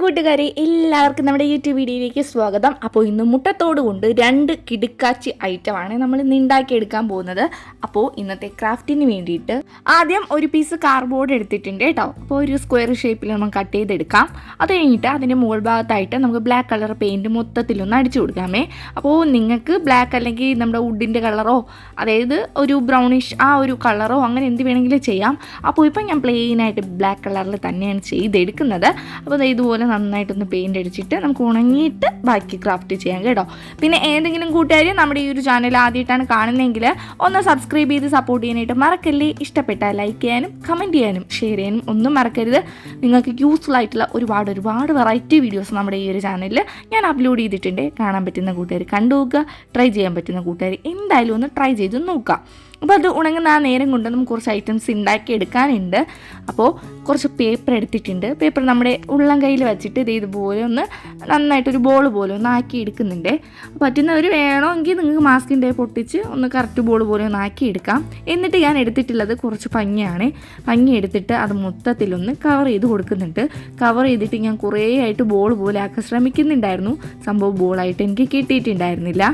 കൂട്ടുകാരെ എല്ലാവർക്കും നമ്മുടെ യൂട്യൂബ് വീഡിയോയിലേക്ക് സ്വാഗതം. അപ്പോൾ ഇന്ന് മുട്ടത്തോട് കൊണ്ട് രണ്ട് കിടുക്കാച്ചി ഐറ്റമാണ് നമ്മൾ ഇന്ന് ഉണ്ടാക്കിയെടുക്കാൻ പോകുന്നത്. അപ്പോൾ ഇന്നത്തെ ക്രാഫ്റ്റിന് വേണ്ടിയിട്ട് ആദ്യം ഒരു പീസ് കാർഡ്ബോർഡ് എടുത്തിട്ടുണ്ട് കേട്ടോ. അപ്പോൾ ഒരു സ്ക്വയർ ഷേപ്പിൽ നമ്മൾ കട്ട് ചെയ്തെടുക്കാം. അത് കഴിഞ്ഞിട്ട് അതിന്റെ മുകൾ ഭാഗത്തായിട്ട് നമുക്ക് ബ്ലാക്ക് കളർ പെയിന്റ് മൊത്തത്തിലൊന്ന് അടിച്ചു കൊടുക്കാമേ. അപ്പോൾ നിങ്ങൾക്ക് ബ്ലാക്ക് അല്ലെങ്കിൽ നമ്മുടെ വുഡിന്റെ കളറോ അതായത് ഒരു ബ്രൗണിഷ് ആ ഒരു കളറോ അങ്ങനെ എന്ത് വേണമെങ്കിലും ചെയ്യാം. അപ്പോൾ ഇപ്പം ഞാൻ പ്ലെയിനായിട്ട് ബ്ലാക്ക് കളറിൽ തന്നെയാണ് ചെയ്തെടുക്കുന്നത്. അപ്പോൾ ഇതുപോലെ നന്നായിട്ടൊന്ന് പെയിന്റ് അടിച്ചിട്ട് നമുക്ക് ഉണങ്ങിയിട്ട് ബാക്കി ക്രാഫ്റ്റ് ചെയ്യാം കേട്ടോ. പിന്നെ ഏതെങ്കിലും കൂട്ടുകാർ നമ്മുടെ ഈ ഒരു ചാനൽ ആദ്യമായിട്ടാണ് കാണുന്നതെങ്കിൽ ഒന്ന് സബ്സ്ക്രൈബ് ചെയ്ത് സപ്പോർട്ട് ചെയ്യാനായിട്ട് മറക്കല്ലേ. ഇഷ്ടപ്പെട്ട ലൈക്ക് ചെയ്യാനും കമന്റ് ചെയ്യാനും ഷെയർ ചെയ്യാനും ഒന്നും മറക്കരുത്. നിങ്ങൾക്ക് യൂസ്ഫുൾ ആയിട്ടുള്ള ഒരുപാട് ഒരുപാട് വെറൈറ്റി വീഡിയോസ് നമ്മുടെ ഈ ഒരു ചാനലിൽ ഞാൻ അപ്ലോഡ് ചെയ്തിട്ടുണ്ട്. കാണാൻ പറ്റുന്ന കൂട്ടുകാർ കണ്ടു നോക്കുക ട്രൈ ചെയ്യാൻ പറ്റുന്ന കൂട്ടുകാർ എന്തായാലും ഒന്ന് ട്രൈ ചെയ്ത് നോക്കാം അപ്പോൾ അത് ഉണങ്ങുന്ന ആ നേരം കൊണ്ട് നമുക്ക് കുറച്ച് ഐറ്റംസ് ഉണ്ടാക്കി എടുക്കാനുണ്ട്. അപ്പോൾ കുറച്ച് പേപ്പർ എടുത്തിട്ടുണ്ട്. പേപ്പർ നമ്മുടെ ഉള്ളം കയ്യിൽ വെച്ചിട്ട് ഇത് ഇതുപോലെ ഒന്ന് നന്നായിട്ടൊരു ബോൾ പോലെ ഒന്ന് ആക്കി എടുക്കുന്നുണ്ട്. പറ്റുന്നവർ വേണമെങ്കിൽ നിങ്ങൾക്ക് മാസ്കിന്റെ പൊട്ടിച്ച് ഒന്ന് കറക്റ്റ് ബോൾ പോലെ ഒന്ന് ആക്കി എടുക്കാം. എന്നിട്ട് ഞാൻ എടുത്തിട്ടുള്ളത് കുറച്ച് പഞ്ഞിയാണ് പഞ്ഞി എടുത്തിട്ട് അത് മൊത്തത്തിലൊന്ന് കവർ ചെയ്ത് കൊടുക്കുന്നുണ്ട്. കവർ ചെയ്തിട്ട് ഞാൻ കുറേ ആയിട്ട് ബോൾ പോലെ ആക്കാൻ ശ്രമിക്കുന്നുണ്ടായിരുന്നു. സംഭവം ബോളായിട്ട് എനിക്ക് കിട്ടിയിട്ടുണ്ടായിരുന്നില്ല.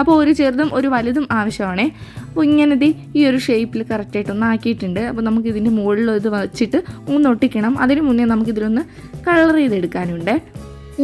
അപ്പോൾ ഒരു ചെറുതും ഒരു വലുതും ആവശ്യമാണേ. അപ്പോൾ ഇങ്ങനെ ഈ ഒരു ഷേപ്പിൽ കറക്റ്റായിട്ടൊന്ന് ആക്കിയിട്ടുണ്ട്. അപ്പോൾ നമുക്ക് ഇതിന്റെ മുകളിൽ ഇത് വെച്ചിട്ട് ഒന്ന് ഒട്ടിക്കണം. അതിന് മുന്നേ നമുക്കിതിലൊന്ന് കളർ ചെയ്തെടുക്കാനുണ്ട്.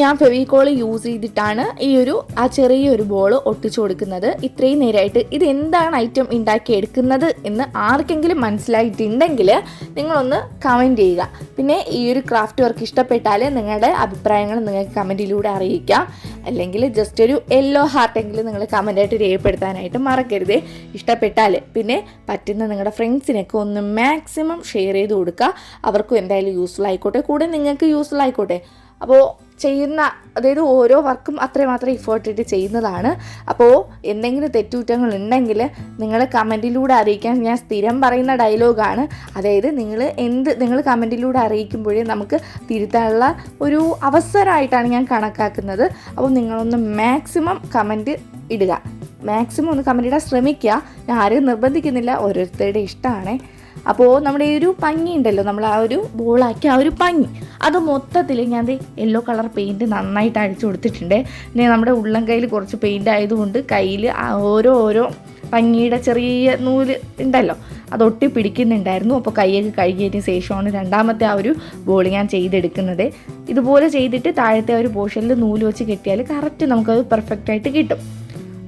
ഞാൻ ഫെവിക്കോൾ യൂസ് ചെയ്തിട്ടാണ് ഈ ഒരു ആ ചെറിയൊരു ബോൾ ഒട്ടിച്ചു കൊടുക്കുന്നത്. ഇത്രയും നേരമായിട്ട് ഇത് എന്താണ് ഐറ്റം ഉണ്ടാക്കി എടുക്കുന്നത് എന്ന് ആർക്കെങ്കിലും മനസ്സിലായിട്ടുണ്ടെങ്കിൽ നിങ്ങളൊന്ന് കമന്റ് ചെയ്യുക. പിന്നെ ഈ ഒരു ക്രാഫ്റ്റ് വർക്ക് ഇഷ്ടപ്പെട്ടാൽ നിങ്ങളുടെ അഭിപ്രായങ്ങൾ നിങ്ങൾക്ക് കമന്റിലൂടെ അറിയിക്കാം. അല്ലെങ്കിൽ ജസ്റ്റ് ഒരു യെല്ലോ ഹാർട്ടെങ്കിലും നിങ്ങൾ കമന്റായിട്ട് രേഖപ്പെടുത്താനായിട്ട് മറക്കരുത്. ഇഷ്ടപ്പെട്ടാൽ പിന്നെ പറ്റുന്ന നിങ്ങളുടെ ഫ്രണ്ട്സിനൊക്കെ ഒന്ന് മാക്സിമം ഷെയർ ചെയ്ത് കൊടുക്കുക അവർക്കും എന്തായാലും യൂസ്ഫുൾ ആയിക്കോട്ടെ. കൂടെ നിങ്ങൾക്ക് യൂസ്ഫുൾ ആയിക്കോട്ടെ. അപ്പോൾ ചെയ്യുന്ന അതായത് ഓരോ വർക്കും അത്രയും മാത്രം ഇഫേർട്ട് ഇട്ട് ചെയ്യുന്നതാണ്. അപ്പോൾ എന്തെങ്കിലും തെറ്റുകുറ്റങ്ങൾ ഉണ്ടെങ്കിൽ നിങ്ങൾ കമന്റിലൂടെ അറിയിക്കാൻ ഞാൻ സ്ഥിരം പറയുന്ന ഡയലോഗാണ്. അതായത് നിങ്ങൾ എന്ത് നിങ്ങൾ കമന്റിലൂടെ അറിയിക്കുമ്പോഴേ നമുക്ക് തിരുത്താനുള്ള ഒരു അവസരമായിട്ടാണ് ഞാൻ കണക്കാക്കുന്നത്. അപ്പോൾ നിങ്ങളൊന്ന് മാക്സിമം കമന്റ് ഇടുക. മാക്സിമം ഒന്ന് കമന്റ് ഇടാൻ ശ്രമിക്കുക. ഞാൻ ആരെയും നിർബന്ധിക്കുന്നില്ല. ഓരോരുത്തരുടെ ഇഷ്ടമാണ്. അപ്പോൾ നമ്മുടെ ഈ ഒരു പഞ്ഞി ഉണ്ടല്ലോ നമ്മൾ ആ ഒരു ബോളാക്കി ആ ഒരു പഞ്ഞി അത് മൊത്തത്തിൽ ഞാൻ യെല്ലോ കളർ പെയിന്റ് നന്നായിട്ട് അഴിച്ചു കൊടുത്തിട്ടുണ്ട്. പിന്നെ നമ്മുടെ ഉള്ളം കയ്യിൽ കുറച്ച് പെയിന്റ് ആയതുകൊണ്ട് കയ്യിൽ ഓരോ ഓരോ പഞ്ഞിയുടെ ചെറിയ നൂൽ ഉണ്ടല്ലോ അത് ഒട്ടി പിടിക്കുന്നുണ്ടായിരുന്നു. അപ്പോൾ കൈയൊക്കെ കഴുകിയതിന് ശേഷമാണ് രണ്ടാമത്തെ ആ ഒരു ബോൾ ഞാൻ ചെയ്തെടുക്കുന്നത്. ഇതുപോലെ ചെയ്തിട്ട് താഴത്തെ ഒരു പോർഷനിൽ നൂൽ വെച്ച് കെട്ടിയാൽ കറക്റ്റ് നമുക്കത് പെർഫെക്റ്റ് ആയിട്ട് കിട്ടും.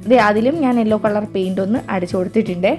അതെ അതിലും ഞാൻ യെല്ലോ കളർ പെയിന്റ് ഒന്ന് അടിച്ചു കൊടുത്തിട്ടുണ്ട്.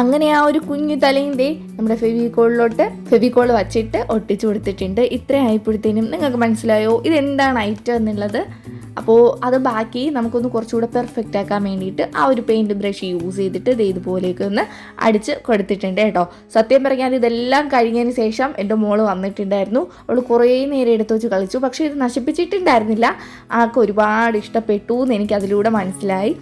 അങ്ങനെ ആ ഒരു കുഞ്ഞു തലയിന്റെ നമ്മുടെ ഫെവിക്കോളിലോട്ട് ഫെവിക്കോൾ വച്ചിട്ട് ഒട്ടിച്ചു കൊടുത്തിട്ടുണ്ട്. ഇത്രയും ആയപ്പോഴത്തേനും നിങ്ങൾക്ക് മനസ്സിലായോ ഇതെന്താണ് ഐറ്റം എന്നുള്ളത്? അപ്പോൾ അത് ബാക്കി നമുക്കൊന്ന് കുറച്ചുകൂടെ പെർഫെക്റ്റ് ആക്കാൻ വേണ്ടിയിട്ട് ആ ഒരു പെയിന്റ് ബ്രഷ് യൂസ് ചെയ്തിട്ട് ഇത് ഇതുപോലെയൊക്കെ ഒന്ന് അടിച്ച് കൊടുത്തിട്ടുണ്ട് കേട്ടോ. സത്യം പറഞ്ഞാൽ ഇതെല്ലാം കഴിഞ്ഞതിന് ശേഷം എന്റെ മോൾ വന്നിട്ടുണ്ടായിരുന്നു. അവൾ കുറേ നേരം എടുത്ത് വെച്ച് കളിച്ചു. പക്ഷേ ഇത് നശിപ്പിച്ചിട്ടുണ്ടായിരുന്നില്ല. ആൾക്ക് ഒരുപാട് ഇഷ്ടപ്പെട്ടു എന്ന് എനിക്ക് അതിലൂടെ മനസ്സിലായി.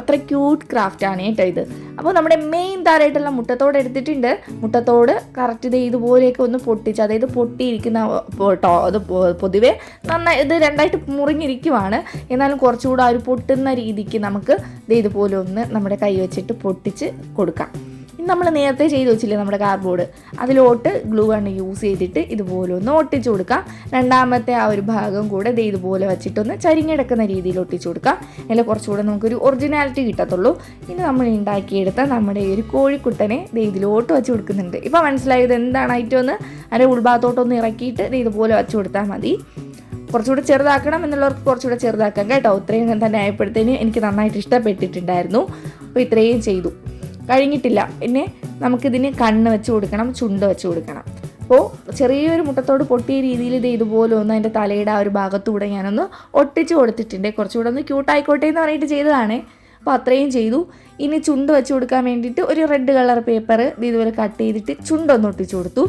അത്ര ക്യൂട്ട് ക്രാഫ്റ്റ് ആണ് കേട്ടോ ഇത്. അപ്പോൾ നമ്മുടെ മെയിൻ താരമായിട്ടുള്ള മുട്ടത്തോട് എടുത്തിട്ടുണ്ട്. മുട്ടത്തോട് കറക്റ്റ് ഇത് ഇതുപോലെയൊക്കെ ഒന്ന് പൊട്ടിച്ച് അതായത് പൊട്ടിയിരിക്കുന്ന കേട്ടോ അത് പൊതുവേ നന്നായി ഇത് രണ്ടായിട്ട് മുറിഞ്ഞിരിക്കുവാണ്. എന്നാലും കുറച്ചുകൂടെ ആ ഒരു പൊട്ടുന്ന രീതിക്ക് നമുക്ക് ഇത് ഇതുപോലെ ഒന്ന് നമ്മുടെ കൈ വെച്ചിട്ട് പൊട്ടിച്ച് കൊടുക്കാം. നമ്മൾ നേരത്തെ ചെയ്ത് വെച്ചില്ലേ നമ്മുടെ കാർഡ്ബോർഡ് അതിലോട്ട് ഗ്ലൂ ആണ് യൂസ് ചെയ്തിട്ട് ഇതുപോലെ ഒന്ന് ഒട്ടിച്ചു കൊടുക്കാം. രണ്ടാമത്തെ ആ ഒരു ഭാഗം കൂടെ ഇത് ഇതുപോലെ വെച്ചിട്ടൊന്ന് ചരിഞ്ഞെടുക്കുന്ന രീതിയിൽ ഒട്ടിച്ചു കൊടുക്കാം. അതിൽ കുറച്ചുകൂടെ നമുക്കൊരു ഒറിജിനാലിറ്റി കിട്ടത്തുള്ളൂ. ഇനി നമ്മൾ ഉണ്ടാക്കിയെടുത്ത നമ്മുടെ ഈ ഒരു കോഴിക്കുട്ടനെ ഇത് ഇതിലോട്ട് വെച്ച് കൊടുക്കുന്നുണ്ട്. ഇപ്പോൾ മനസ്സിലായത് എന്താണ് ഐറ്റം എന്ന്? അതിന്റെ ഉൾഭാഗത്തോട്ടൊന്ന് ഇറക്കിയിട്ട് ഇത് ഇതുപോലെ വെച്ച് കൊടുത്താൽ മതി. കുറച്ചുകൂടെ ചെറുതാക്കണം എന്നുള്ളവർക്ക് കുറച്ചുകൂടെ ചെറുതാക്കാം കേട്ടോ. ഇത്രയും തന്നെ ആയപ്പോഴത്തേന് എനിക്ക് നന്നായിട്ട് ഇഷ്ടപ്പെട്ടിട്ടുണ്ടായിരുന്നു. അപ്പോൾ ഇത്രയും ചെയ്തു. കഴിഞ്ഞിട്ടില്ല. പിന്നെ നമുക്കിതിന് കണ്ണ് വെച്ച് കൊടുക്കണം ചുണ്ട് വെച്ച് കൊടുക്കണം. അപ്പോൾ ചെറിയൊരു മുട്ടത്തോട് പൊട്ടിയ രീതിയിൽ ഇത് ഇതുപോലെ ഒന്ന് അതിന്റെ തലയുടെ ആ ഒരു ഭാഗത്തൂടെ ഞാനൊന്ന് ഒട്ടിച്ച് കൊടുത്തിട്ടുണ്ട്. കുറച്ചുകൂടെ ഒന്ന് ക്യൂട്ടായിക്കോട്ടെ എന്ന് പറഞ്ഞിട്ട് ചെയ്തതാണ്. അപ്പോൾ അത്രയും ചെയ്തു. ഇനി ചുണ്ട് വെച്ച് കൊടുക്കാൻ വേണ്ടിയിട്ട് ഒരു റെഡ് കളർ പേപ്പർ ഇതുപോലെ കട്ട് ചെയ്തിട്ട് ചുണ്ടൊന്ന് ഒട്ടിച്ചു കൊടുത്തു.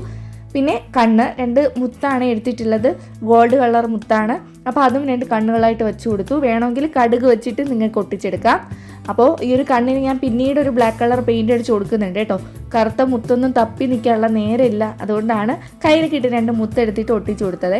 പിന്നെ കണ്ണ് രണ്ട് മുത്താണ് എടുത്തിട്ടുള്ളത്. ഗോൾഡ് കളർ മുത്താണ്. അപ്പോൾ അതും രണ്ട് കണ്ണുകളായിട്ട് വെച്ച് കൊടുത്തു. വേണമെങ്കിൽ കടുക് വെച്ചിട്ട് നിങ്ങൾക്ക് ഒട്ടിച്ചെടുക്കാം. അപ്പോൾ ഈ ഒരു കണ്ണിന് ഞാൻ പിന്നീട് ഒരു ബ്ലാക്ക് കളർ പെയിന്റ് അടിച്ച് കൊടുക്കുന്നുണ്ട് കേട്ടോ. കറുത്ത മുത്തൊന്നും തപ്പി നിൽക്കാനുള്ള നേരമില്ല. അതുകൊണ്ടാണ് കയ്യിൽ കിട്ടി രണ്ട് മുത്തെടുത്തിട്ട് ഒട്ടിച്ചു കൊടുത്തത്.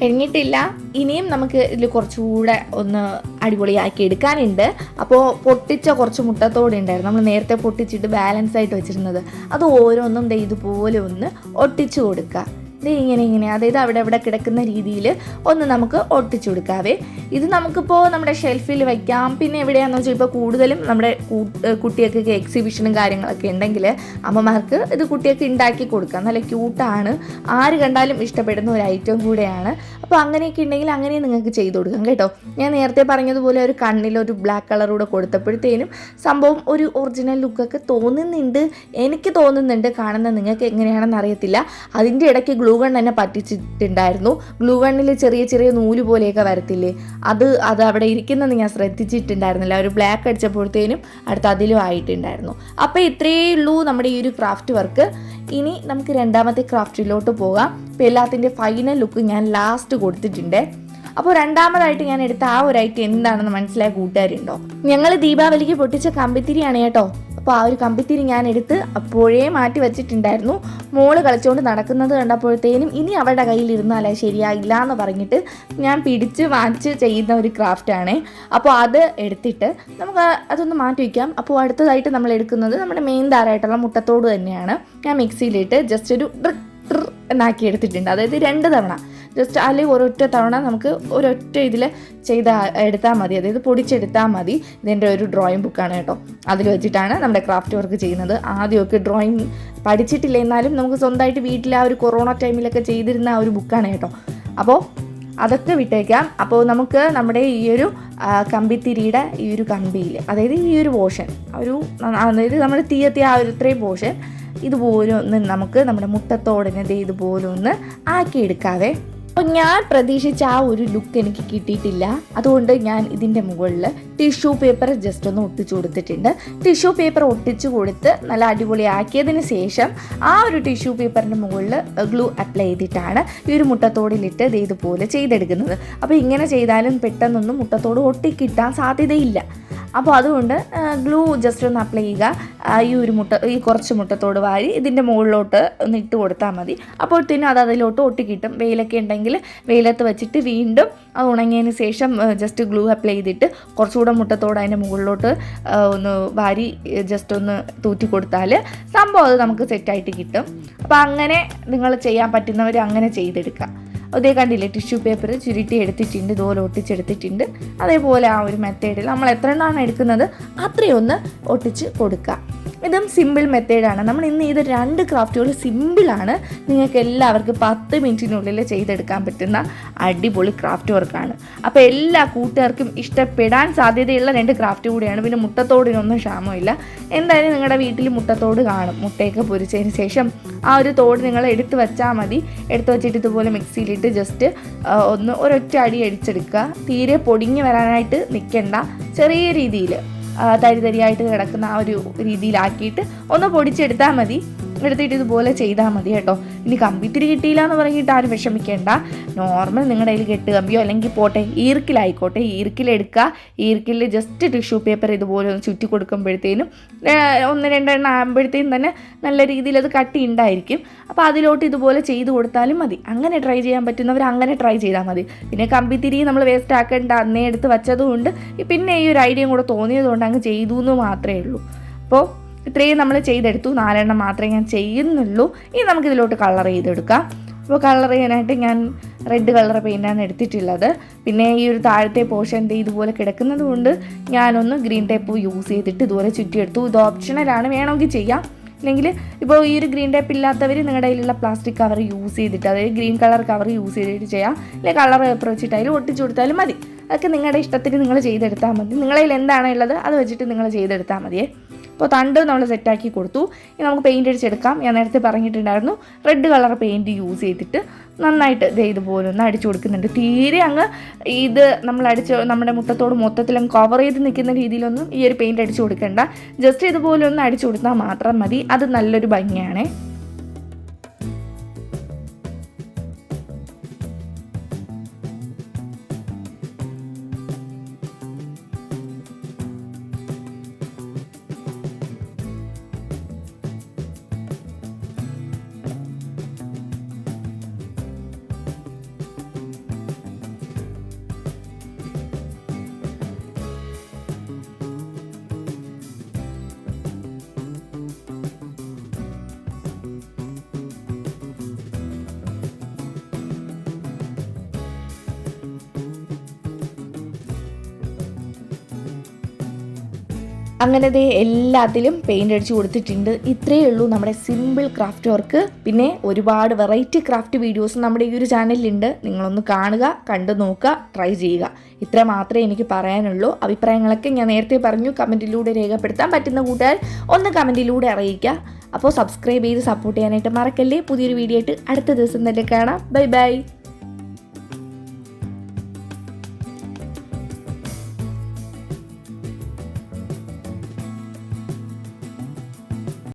കഴിഞ്ഞിട്ടില്ല ഇനിയും നമുക്ക് ഇതിൽ കുറച്ചുകൂടെ ഒന്ന് അടിപൊളിയാക്കി എടുക്കാനുണ്ട്. അപ്പോൾ പൊട്ടിച്ച കുറച്ച് മുട്ടത്തോടെ ഉണ്ടായിരുന്നു. നമ്മൾ നേരത്തെ പൊട്ടിച്ചിട്ട് ബാലൻസ് ആയിട്ട് വെച്ചിരുന്നത്. അത് ഓരോന്നും ഇതുപോലെ ഒന്ന് ഒട്ടിച്ചു കൊടുക്കുക. ദേ ഇങ്ങനെ ഇങ്ങനെ. അതായത് അവിടെ അവിടെ കിടക്കുന്ന രീതിയിൽ ഒന്ന് നമുക്ക് ഒട്ടിച്ചു കൊടുക്കാവേ. ഇത് നമുക്കിപ്പോൾ നമ്മുടെ ഷെൽഫിൽ വയ്ക്കാം. പിന്നെ എവിടെയാണെന്ന് വെച്ചാൽ ഇപ്പോൾ കൂടുതലും നമ്മുടെ കുട്ടികൾക്കൊക്കെ കുട്ടികൾക്ക് എക്സിബിഷനും കാര്യങ്ങളൊക്കെ ഉണ്ടെങ്കിൽ അമ്മമാർക്ക് ഇത് കുട്ടികൾക്ക് ഉണ്ടാക്കി കൊടുക്കാം. നല്ല ക്യൂട്ടാണ് ആര് കണ്ടാലും ഇഷ്ടപ്പെടുന്ന ഒരു ഐറ്റം കൂടെയാണ് അപ്പോൾ അങ്ങനെയൊക്കെ ഉണ്ടെങ്കിൽ അങ്ങനെ നിങ്ങൾക്ക് ചെയ്തു കൊടുക്കാം കേട്ടോ. ഞാൻ നേരത്തെ പറഞ്ഞതുപോലെ ഒരു കണ്ണിൽ ഒരു ബ്ലാക്ക് കളർ കൂടെ കൊടുത്തപ്പോഴത്തേനും സംഭവം ഒരു ഒറിജിനൽ ലുക്കൊക്കെ തോന്നുന്നുണ്ട്. എനിക്ക് തോന്നുന്നുണ്ട് കാണുന്ന നിങ്ങൾക്ക് എങ്ങനെയാണെന്ന് അറിയത്തില്ല. അതിന്റെ ഇടയ്ക്ക് ഗ്ലൂ ഗൺ എന്നെ പറ്റിച്ചിട്ടുണ്ടായിരുന്നു. ഗ്ലൂ ഗണ്ണിൽ ചെറിയ ചെറിയ നൂൽ പോലെയൊക്കെ വരത്തില്ലേ? അത് അത് അവിടെ ഇരിക്കുന്നത് ഞാൻ ശ്രദ്ധിച്ചിട്ടുണ്ടായിരുന്നില്ല. ഒരു ബ്ലാക്ക് അടിച്ചപ്പോഴത്തേനും അടുത്ത് അതിലും ആയിട്ടുണ്ടായിരുന്നു. അപ്പോൾ ഇത്രയേ ഉള്ളൂ നമ്മുടെ ഈ ഒരു ക്രാഫ്റ്റ് വർക്ക് ഇനി നമുക്ക് രണ്ടാമത്തെ ക്രാഫ്റ്റിലോട്ട് പോകാം. അപ്പോൾ എല്ലാത്തിന്റെ ഫൈനൽ ലുക്ക് ഞാൻ ലാസ്റ്റ് കൊടുത്തിട്ടുണ്ട്. അപ്പോൾ രണ്ടാമതായിട്ട് ഞാൻ എടുത്ത ആ ഒരു ഐറ്റം എന്താണെന്ന് മനസ്സിലായ കൂട്ടുകാരുണ്ടോ? ഞങ്ങൾ ദീപാവലിക്ക് പൊട്ടിച്ച കമ്പിത്തിരിയാണ് കേട്ടോ. അപ്പോൾ ആ ഒരു കമ്പിത്തിരി ഞാൻ എടുത്ത് അപ്പോഴേ മാറ്റി വെച്ചിട്ടുണ്ടായിരുന്നു. മോൾ കളിച്ചുകൊണ്ട് നടക്കുന്നത് കണ്ടപ്പോഴത്തേനും ഇനി അവളുടെ കയ്യിൽ ഇരുന്നാലേ ശരിയായില്ല എന്ന് പറഞ്ഞിട്ട് ഞാൻ പിടിച്ച് വാങ്ങിച്ച് ചെയ്യുന്ന ഒരു ക്രാഫ്റ്റാണ് അപ്പോൾ അത് എടുത്തിട്ട് നമുക്ക് അതൊന്ന് മാറ്റി വയ്ക്കാം അപ്പോൾ അടുത്തതായിട്ട് നമ്മൾ എടുക്കുന്നത് നമ്മുടെ മെയിൻ താരമായിട്ടുള്ള മുട്ടത്തോട് തന്നെയാണ്. ഞാൻ മിക്സിയിലിട്ട് ജസ്റ്റ് ഒരു ട്രിക് ട്രിക് എന്നാക്കി എടുത്തിട്ടുണ്ട്. അതായത് രണ്ട് തവണ. ജസ്റ്റ് അല്ലെങ്കിൽ ഒരൊറ്റ തവണ നമുക്ക് ഒരൊറ്റ ഇതിൽ ചെയ്ത എടുത്താൽ മതി. അതായത് പൊടിച്ചെടുത്താൽ മതി. ഇതിന്റെ ഒരു ഡ്രോയിങ് ബുക്കാണ് കേട്ടോ. അതിൽ വെച്ചിട്ടാണ് നമ്മുടെ ക്രാഫ്റ്റ് വർക്ക് ചെയ്യുന്നത്. ആദ്യമൊക്കെ ഡ്രോയിങ് പഠിച്ചിട്ടില്ല എന്നാലും നമുക്ക് സ്വന്തമായിട്ട് വീട്ടിൽ ആ ഒരു കൊറോണ ടൈമിലൊക്കെ ചെയ്തിരുന്ന ആ ഒരു ബുക്കാണ് കേട്ടോ. അപ്പോൾ അതൊക്കെ വിട്ടേക്കാം. അപ്പോൾ നമുക്ക് നമ്മുടെ ഈ ഒരു കമ്പിത്തിരിയുടെ ഈ ഒരു കമ്പിയിൽ അതായത് ഈ ഒരു പോർഷൻ ഒരു അതായത് നമ്മുടെ തീയത്തിയ ആ ഒരു ഇത്രയും പോർഷൻ ഇതുപോലെ ഒന്ന് നമുക്ക് നമ്മുടെ മുട്ടത്തോടിനെ ഇതുപോലെ ഒന്ന് ആക്കിയെടുക്കാവേ. അപ്പോൾ ഞാൻ പ്രതീക്ഷിച്ച ആ ഒരു ലുക്ക് എനിക്ക് കിട്ടിയിട്ടില്ല. അതുകൊണ്ട് ഞാൻ ഇതിന്റെ മുകളിൽ ടിഷ്യൂ പേപ്പർ ജസ്റ്റ് ഒന്ന് ഒട്ടിച്ചു കൊടുത്തിട്ടുണ്ട്. ടിഷ്യൂ പേപ്പർ ഒട്ടിച്ചു കൊടുത്ത് നല്ല അടിപൊളിയാക്കിയതിന് ശേഷം ആ ഒരു ടിഷ്യൂ പേപ്പറിന്റെ മുകളിൽ ഗ്ലൂ അപ്ലൈ ചെയ്തിട്ടാണ് ഈ ഒരു മുട്ടത്തോടിലിട്ട് ഇത് ഇതുപോലെ ചെയ്തെടുക്കുന്നത്. അപ്പോൾ ഇങ്ങനെ ചെയ്താലും പെട്ടെന്നൊന്നും മുട്ടത്തോട് ഒട്ടിക്കിട്ടാൻ സാധ്യതയില്ല. അപ്പോൾ അതുകൊണ്ട് ഗ്ലൂ ജസ്റ്റ് ഒന്ന് അപ്ലൈ ചെയ്യുക. ഈ ഒരു മുട്ട ഈ കുറച്ച് മുട്ടത്തോട് വാരി ഇതിന്റെ മുകളിലോട്ട് ഒന്ന് ഇട്ട് കൊടുത്താൽ മതി. അപ്പോഴത്തേനും അത് അതിലോട്ട് ഒട്ടിക്കിട്ടും വെയിലൊക്കെ ഉണ്ടെങ്കിൽ വെയിലത്ത് വെച്ചിട്ട് വീണ്ടും അത് ഉണങ്ങിയതിന് ശേഷം ജസ്റ്റ് ഗ്ലൂ അപ്ലൈ ചെയ്തിട്ട് കുറച്ചുകൂടെ മുട്ടത്തോട് അതിന്റെ മുകളിലോട്ട് ഒന്ന് വാരി ജസ്റ്റ് ഒന്ന് തൂറ്റി കൊടുത്താൽ സംഭവം അത് നമുക്ക് സെറ്റായിട്ട് കിട്ടും. അപ്പോൾ അങ്ങനെ നിങ്ങൾ ചെയ്യാൻ പറ്റുന്നവർ അങ്ങനെ ചെയ്തെടുക്കുക. അതേ കണ്ടില്ലേ ടിഷ്യൂ പേപ്പർ ചുരുട്ടി എടുത്തിട്ടുണ്ട് ഇതുപോലെ ഒട്ടിച്ചെടുത്തിട്ടുണ്ട്. അതേപോലെ ആ ഒരു മെത്തേഡിൽ നമ്മൾ എത്ര എണ്ണമാണ് എടുക്കുന്നത് അത്രയൊന്ന് ഒട്ടിച്ച് കൊടുക്കുക. ഇതും സിമ്പിൾ മെത്തേഡാണ് നമ്മൾ ഇന്ന് ഇത് രണ്ട് ക്രാഫ്റ്റുകൾ സിമ്പിളാണ് നിങ്ങൾക്ക് എല്ലാവർക്കും പത്ത് മിനിറ്റിനുള്ളിൽ ചെയ്തെടുക്കാൻ പറ്റുന്ന അടിപൊളി ക്രാഫ്റ്റ് വർക്കാണ് അപ്പോൾ എല്ലാ കൂട്ടുകാർക്കും ഇഷ്ടപ്പെടാൻ സാധ്യതയുള്ള രണ്ട് ക്രാഫ്റ്റ് കൂടിയാണ്. പിന്നെ മുട്ടത്തോടിനൊന്നും ക്ഷാമമില്ല. എന്തായാലും നിങ്ങളുടെ വീട്ടിൽ മുട്ടത്തോട് കാണും. മുട്ടയൊക്കെ പൊരിച്ചതിന് ശേഷം ആ ഒരു തോട് നിങ്ങൾ എടുത്ത് വെച്ചാൽ മതി. എടുത്ത് വെച്ചിട്ട് ഇതുപോലെ മിക്സിയിലിട്ട് ജസ്റ്റ് ഒന്ന് ഒരൊറ്റ അടി അടിച്ചെടുക്കുക. തീരെ പൊടിഞ്ഞ് വരാനായിട്ട് നിൽക്കണ്ട. ചെറിയ രീതിയിൽ. തരി തരിയായിട്ട് കിടക്കുന്ന ആ ഒരു രീതിയിലാക്കിയിട്ട് ഒന്ന് പൊടിച്ചെടുത്താൽ മതി. എടുത്തിട്ട് ഇതുപോലെ ചെയ്താൽ മതി കേട്ടോ. ഇനി കമ്പിത്തിരി കിട്ടിയില്ല എന്ന് പറഞ്ഞിട്ട് ആരും വിഷമിക്കേണ്ട. നോർമൽ നിങ്ങളുടെ കയ്യിൽ കെട്ട് കമ്പിയോ അല്ലെങ്കിൽ പോട്ടെ ഈർക്കിലായിക്കോട്ടെ ഈർക്കിലെടുക്കുക. ഈർക്കിൽ ജസ്റ്റ് ടിഷ്യൂ പേപ്പർ ഇതുപോലെ ഒന്ന് ചുറ്റി കൊടുക്കുമ്പോഴത്തേനും ഒന്ന് രണ്ടെണ്ണം ആകുമ്പോഴത്തേനും തന്നെ നല്ല രീതിയിൽ അത് കട്ടി ഉണ്ടായിരിക്കും അപ്പോൾ അതിലോട്ട് ഇതുപോലെ ചെയ്ത് കൊടുത്താലും മതി. അങ്ങനെ ട്രൈ ചെയ്യാൻ പറ്റുന്നവർ അങ്ങനെ ട്രൈ ചെയ്താൽ മതി. പിന്നെ കമ്പിത്തിരി നമ്മൾ വേസ്റ്റ് ആക്കേണ്ട അന്നേ എടുത്ത് വെച്ചതുകൊണ്ട് പിന്നെ ഈ ഒരു ഐഡിയ കൂടെ തോന്നിയതുകൊണ്ട് അങ്ങ് ചെയ്തു എന്ന് മാത്രമേ ഉള്ളൂ. അപ്പോൾ ഇത്രയും നമ്മൾ ചെയ്തെടുത്തു. നാലെണ്ണം മാത്രമേ ഞാൻ ചെയ്യുന്നുള്ളൂ. ഇനി നമുക്കിതിലോട്ട് കളർ ചെയ്തെടുക്കാം. അപ്പോൾ കളർ ചെയ്യാനായിട്ട് ഞാൻ റെഡ് കളർ പെയിന്റാണ് എടുത്തിട്ടുള്ളത്. പിന്നെ ഈ ഒരു താഴത്തെ പോർഷൻ ഇതുപോലെ കിടക്കുന്നത് കൊണ്ട് ഞാനൊന്ന് ഗ്രീൻ ടേപ്പ് യൂസ് ചെയ്തിട്ട് ഇതുപോലെ ചുറ്റിയെടുത്തു. ഇത് ഓപ്ഷണലാണ് വേണമെങ്കിൽ ചെയ്യാം. അല്ലെങ്കിൽ ഇപ്പോൾ ഈ ഒരു ഗ്രീൻ ടേപ്പ് ഇല്ലാത്തവർ നിങ്ങളുടെ കയ്യിലുള്ള പ്ലാസ്റ്റിക് കവർ യൂസ് ചെയ്തിട്ട് അതായത് ഗ്രീൻ കളർ കവർ യൂസ് ചെയ്തിട്ട് ചെയ്യാം. അല്ലെങ്കിൽ കളർ പേപ്പർ വെച്ചിട്ട് അതിൽ ഒട്ടിച്ചു കൊടുത്താലും മതി. അതൊക്കെ നിങ്ങളുടെ ഇഷ്ടത്തിന് നിങ്ങൾ ചെയ്തെടുത്താൽ മതി. നിങ്ങളുടെ കയ്യിൽ ഉള്ളത് അത് വെച്ചിട്ട് നിങ്ങൾ ചെയ്തെടുത്താൽ മതിയേ. അപ്പോൾ തണ്ട് നമ്മൾ സെറ്റാക്കി കൊടുത്തു. ഇനി നമുക്ക് പെയിന്റ് അടിച്ചെടുക്കാം. ഞാൻ നേരത്തെ പറഞ്ഞിട്ടുണ്ടായിരുന്നു. റെഡ് കളർ പെയിന്റ് യൂസ് ചെയ്തിട്ട് നന്നായിട്ട് ദേ ഇതുപോലെ ഒന്ന് അടിച്ചു കൊടുക്കുന്നുണ്ട്. തീരെ അങ്ങ് ഇത് നമ്മൾ അടിച്ച് നമ്മുടെ മുട്ടത്തോട് മൊത്തത്തിൽ അങ്ങ് കവർ ചെയ്ത് നിൽക്കുന്ന രീതിയിലൊന്നും ഈ ഒരു പെയിന്റ് അടിച്ചു കൊടുക്കേണ്ട. ജസ്റ്റ് ഇതുപോലെ ഒന്ന് അടിച്ചു കൊടുത്താൽ മാത്രം മതി. അത് നല്ലൊരു ഭംഗിയാണേ. അങ്ങനെ ദേ എല്ലാത്തിലും പെയിന്റ് അടിച്ച് കൊടുത്തിട്ടുണ്ട്. ഇത്രയേ ഉള്ളൂ നമ്മുടെ സിമ്പിൾ ക്രാഫ്റ്റ് വർക്ക് പിന്നെ ഒരുപാട് വെറൈറ്റി ക്രാഫ്റ്റ് വീഡിയോസ് നമ്മുടെ ഈ ഒരു ചാനലിലുണ്ട് നിങ്ങളൊന്ന് കാണുക കണ്ടു നോക്കുക ട്രൈ ചെയ്യുക. ഇത്ര മാത്രമേ എനിക്ക് പറയാനുള്ളൂ. അഭിപ്രായങ്ങളൊക്കെ ഞാൻ നേരത്തെ പറഞ്ഞു. കമന്റിലൂടെ രേഖപ്പെടുത്താൻ പറ്റുന്ന കൂട്ടുകാർ ഒന്ന് കമന്റിലൂടെ അറിയിക്കുക. അപ്പോൾ സബ്സ്ക്രൈബ് ചെയ്ത് സപ്പോർട്ട് ചെയ്യാനായിട്ട് മറക്കല്ലേ. പുതിയൊരു വീഡിയോ ആയിട്ട് അടുത്ത ദിവസം തന്നെ കാണാം. Bye bye